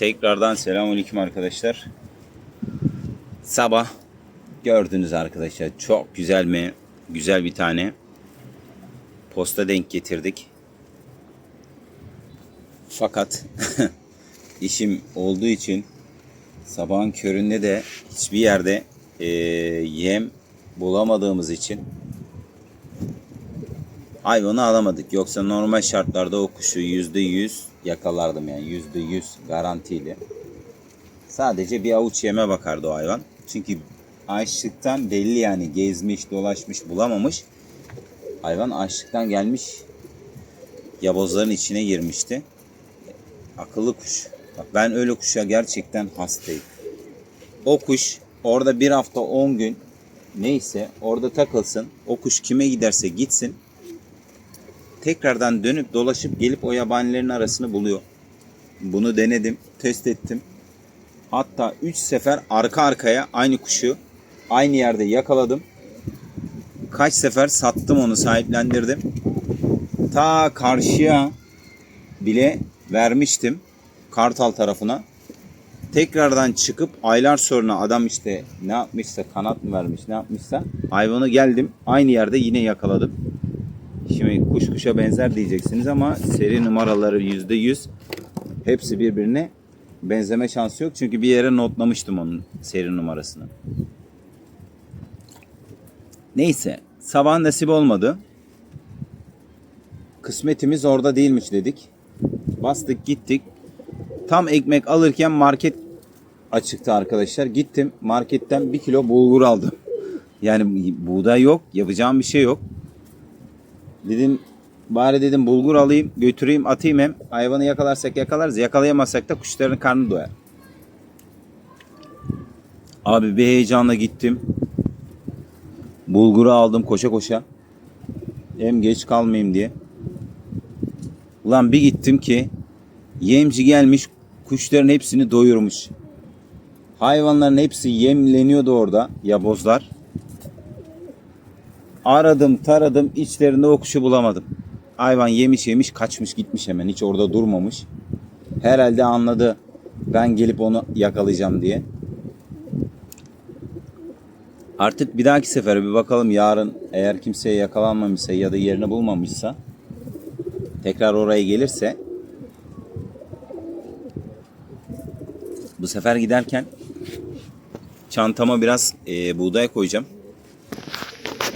Tekrardan selamünaleyküm arkadaşlar. Sabah gördünüz arkadaşlar. Çok güzel mi? Güzel bir tane posta denk getirdik. Fakat işim olduğu için sabahın köründe de hiçbir yerde eee, yem bulamadığımız için hayvanı alamadık. Yoksa normal şartlarda o kuşu yüzde yüz yakalardım yani yüzde yüz garantili. Sadece bir avuç yeme bakardı o hayvan. Çünkü açlıktan belli yani gezmiş, dolaşmış, bulamamış. Hayvan açlıktan gelmiş yabozların içine girmişti. Akıllı kuş. Bak ben öyle kuşa gerçekten hastayım. O kuş orada bir hafta 10 gün neyse orada takılsın. O kuş kime giderse gitsin tekrardan dönüp dolaşıp gelip o yabanilerin arasını buluyor. Bunu denedim, test ettim. Hatta 3 sefer arka arkaya aynı kuşu aynı yerde yakaladım. Kaç sefer sattım onu, sahiplendirdim. Ta karşıya bile vermiştim. Kartal tarafına. Tekrardan çıkıp aylar sonra adam işte ne yapmışsa kanat mı vermiş ne yapmışsa hayvanı geldim aynı yerde yine yakaladım. Şimdi kuş kuşa benzer diyeceksiniz ama seri numaraları yüzde yüz hepsi birbirine benzeme şansı yok. Çünkü bir yere notlamıştım onun seri numarasını. Neyse sabah nasip olmadı. Kısmetimiz orada değilmiş dedik. Bastık gittik. Tam ekmek alırken market açıktı arkadaşlar. Gittim marketten bir kilo bulgur aldım. Yani buğday yok, yapacağım bir şey yok. Dedim bari dedim bulgur alayım götüreyim atayım hem hayvanı yakalarsak yakalarız yakalayamazsak da kuşların karnı doyar. Abi bir heyecanla gittim. Bulguru aldım koşa koşa. Hem geç kalmayayım diye. Ulan bir gittim ki yemci gelmiş kuşların hepsini doyurmuş. Hayvanların hepsi yemleniyordu orada yabozlar. Aradım taradım içlerinde o kuşu bulamadım. Hayvan yemiş yemiş kaçmış gitmiş hemen hiç orada durmamış. Herhalde anladı ben gelip onu yakalayacağım diye. Artık bir dahaki sefer bir bakalım yarın eğer kimseye yakalanmamışsa ya da yerini bulmamışsa tekrar oraya gelirse bu sefer giderken çantama biraz eee, buğday koyacağım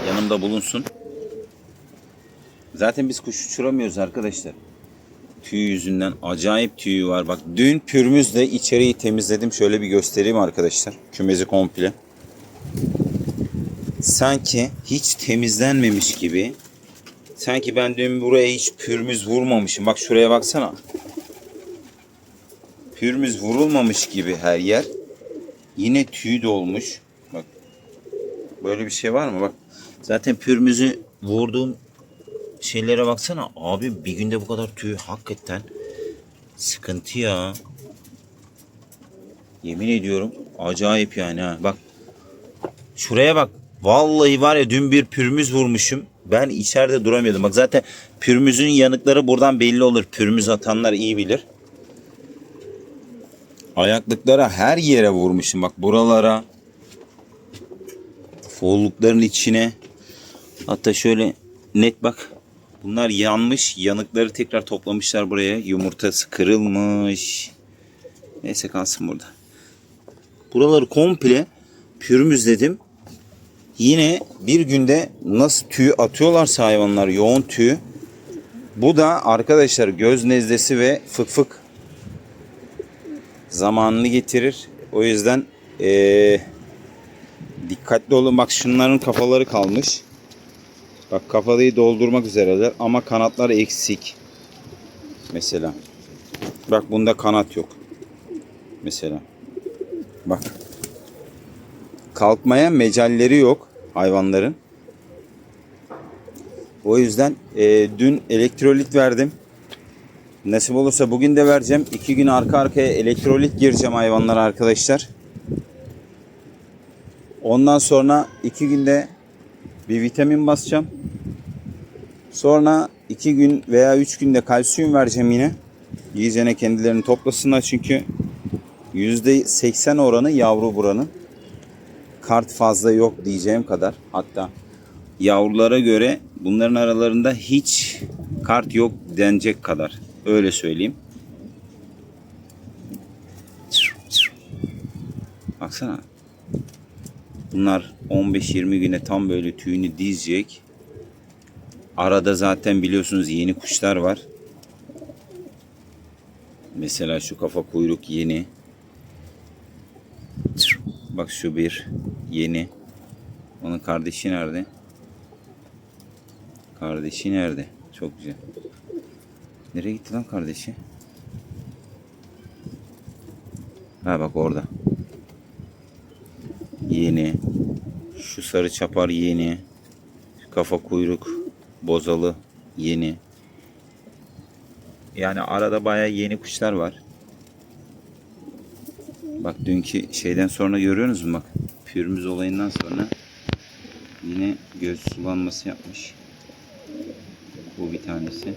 yanımda bulunsun. Zaten biz kuş uçuramıyoruz arkadaşlar. Tüy yüzünden acayip tüyü var. Bak dün pürmüzle içeriği temizledim. Şöyle bir göstereyim arkadaşlar. Kümezi komple. Sanki hiç temizlenmemiş gibi. Sanki ben dün buraya hiç pürmüz vurmamışım. Bak şuraya baksana. Pürmüz vurulmamış gibi her yer. Yine tüy dolmuş. Bak. Böyle bir şey var mı? Bak. Zaten pürmüzü vurduğum şeylere baksana. Abi bir günde bu kadar tüy hakikaten sıkıntı ya. Yemin ediyorum acayip yani ha. Bak şuraya bak. Vallahi var ya dün bir pürmüz vurmuşum. Ben içeride duramıyordum. Bak zaten pürmüzün yanıkları buradan belli olur. Pürmüz atanlar iyi bilir. Ayaklıklara her yere vurmuşum. Bak buralara. Follukların içine. Hatta şöyle net bak. Bunlar yanmış. Yanıkları tekrar toplamışlar buraya. Yumurtası kırılmış. Neyse kalsın burada. Buraları komple pürmüzledim. Yine bir günde nasıl tüy atıyorlarsa hayvanlar yoğun tüy. Bu da arkadaşlar göz nezlesi ve fık fık zamanını getirir. O yüzden eee, dikkatli olun. Bak şunların kafaları kalmış. Bak kafayı doldurmak üzereler ama kanatlar eksik. Mesela. Bak bunda kanat yok. Mesela. Bak. Kalkmaya mecalleri yok hayvanların. O yüzden e, dün elektrolit verdim. Nasip olursa bugün de vereceğim. İki gün arka arkaya elektrolit gireceğim hayvanlara arkadaşlar. Ondan sonra iki günde bir vitamin basacağım. Sonra iki gün veya üç günde kalsiyum vereceğim yine. İyicene kendilerini toplasınlar çünkü %80 oranı yavru buranın. Kart fazla yok diyeceğim kadar. Hatta yavrulara göre bunların aralarında hiç kart yok denecek kadar. Öyle söyleyeyim. Baksana. Bunlar 15-20 güne tam böyle tüyünü dizecek. Arada zaten biliyorsunuz yeni kuşlar var. Mesela şu kafa kuyruk yeni. Bak şu bir yeni. Onun kardeşi nerede? Kardeşi nerede? Çok güzel. Nereye gitti lan kardeşi? Ha bak orada. Yeni. Şu sarı çapar yeni. Şu kafa kuyruk bozalı yeni. Yani arada bayağı yeni kuşlar var. Bak dünkü şeyden sonra görüyorsunuz mu bak. Pürmüz olayından sonra yine göz sulanması yapmış. Bu bir tanesi.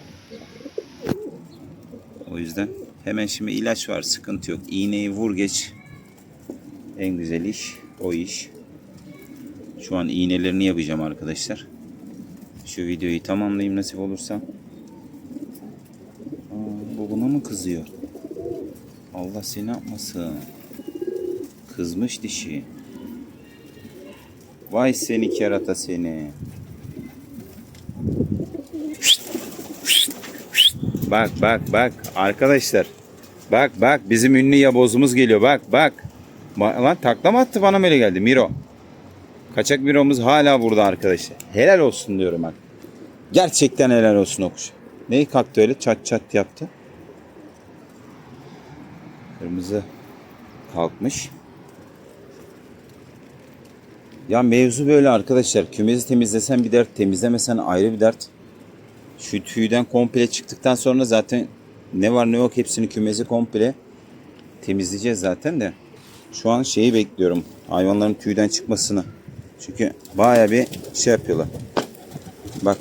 O yüzden hemen şimdi ilaç var sıkıntı yok. İğneyi vur geç. En güzel iş o iş. Şu an iğnelerini yapacağım arkadaşlar. Şu videoyu tamamlayayım nasip olursa. Bu buna mı kızıyor? Allah seni yapmasın. Kızmış dişi. Vay seni kerata seni. Bak bak bak arkadaşlar. Bak bak bizim ünlü yabozumuz geliyor bak bak. Ba- Lan takla attı bana mı öyle geldi Miro. Kaçak Miro'muz hala burada arkadaşlar. Helal olsun diyorum ben. Gerçekten helal olsun o kuş. Neyi kalktı öyle çat çat yaptı. Kırmızı kalkmış. Ya mevzu böyle arkadaşlar. Kümesi temizlesen bir dert, temizlemesen ayrı bir dert. Şu tüyden komple çıktıktan sonra zaten ne var ne yok hepsini kümesi komple temizleyeceğiz zaten de. Şu an şeyi bekliyorum. Hayvanların tüyden çıkmasını. Çünkü baya bir şey yapıyorlar. Bak.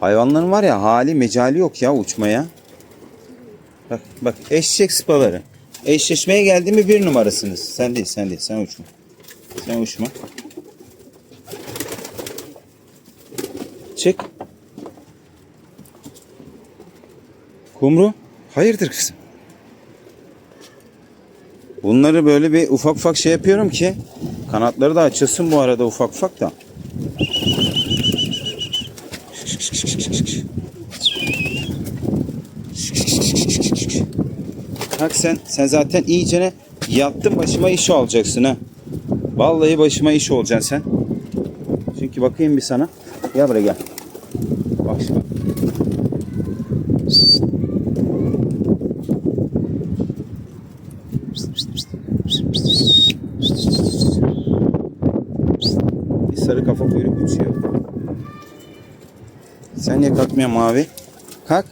Hayvanların var ya hali mecali yok ya uçmaya. Bak bak eşek sıpaları. Eşleşmeye geldi mi bir numarasınız. Sen değil sen değil sen uçma. Sen uçma. Çek. Kumru. Hayırdır kızım? Bunları böyle bir ufak ufak şey yapıyorum ki kanatları da açılsın bu arada ufak ufak da. Bak sen, sen zaten iyicene yattın başıma iş olacaksın ha. Vallahi başıma iş olacaksın sen. Çünkü bakayım bir sana. Gel buraya gel. Bak şimdi. Bir sarı kafa kuyruk uçuyor. Sen niye kalkmıyorsun mavi? Kalk.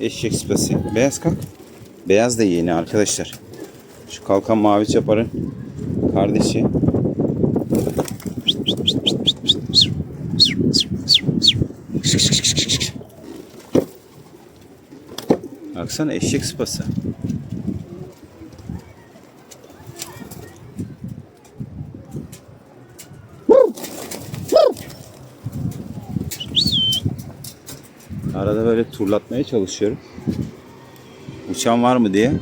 Eşek sıpası. Beyaz kalk. Beyaz da yeni arkadaşlar. Şu kalkan mavi çaparın kardeşi. Baksana eşek sıpası. Arada böyle turlatmaya çalışıyorum. Uçan var mı diye.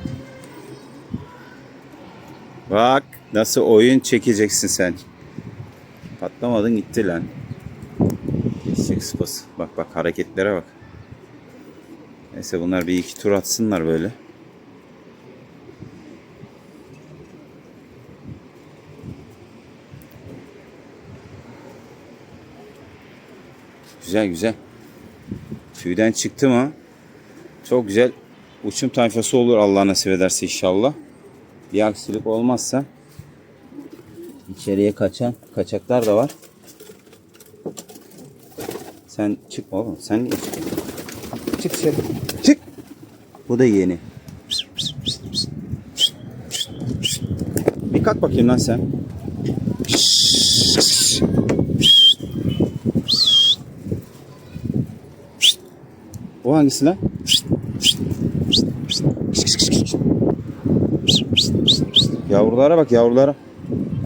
Bak nasıl oyun çekeceksin sen. Patlamadın gitti lan. Eşek sıpası. Bak bak hareketlere bak. Neyse bunlar bir iki tur atsınlar böyle. Güzel güzel. Tüyden çıktı mı çok güzel uçum tayfası olur Allah nasip ederse inşallah. Bir aksilik olmazsa içeriye kaçan kaçaklar da var. Sen çık oğlum. Sen niye çıkıyorsun? Çık dışarı. Çık. Bu da yeni. Bir kalk bakayım lan sen. O hangisi lan? Yavrulara bak yavrulara.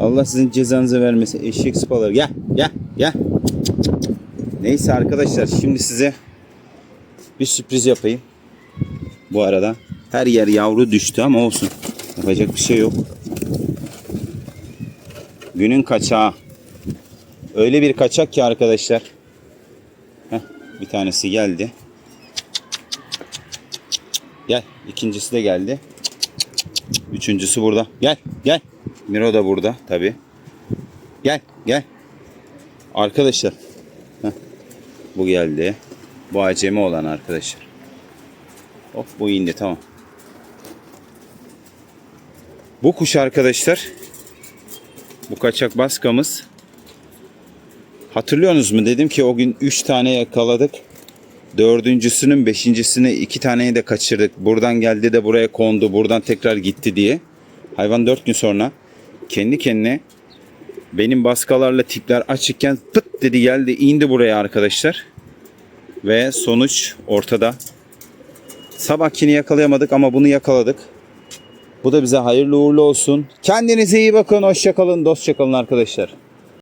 Allah sizin cezanızı vermesin. Eşek sıpaları. Gel gel gel. Neyse arkadaşlar şimdi size bir sürpriz yapayım. Bu arada her yer yavru düştü ama olsun. Yapacak bir şey yok. Günün kaçağı. Öyle bir kaçak ki arkadaşlar. Heh, bir tanesi geldi. Gel. ikincisi de geldi. Üçüncüsü burada. Gel. Gel. Miro da burada tabi. Gel. Gel. Arkadaşlar. Heh, bu geldi. Bu acemi olan arkadaşlar. Hop bu indi tamam. Bu kuş arkadaşlar. Bu kaçak baskamız. Hatırlıyorsunuz mu? Dedim ki o gün 3 tane yakaladık. Dördüncüsünün beşincisini iki taneyi de kaçırdık. Buradan geldi de buraya kondu. Buradan tekrar gitti diye. Hayvan dört gün sonra kendi kendine benim baskalarla tipler açıkken pıt dedi geldi indi buraya arkadaşlar. Ve sonuç ortada. Sabahkini yakalayamadık ama bunu yakaladık. Bu da bize hayırlı uğurlu olsun. Kendinize iyi bakın. Hoşçakalın. Dostça kalın arkadaşlar.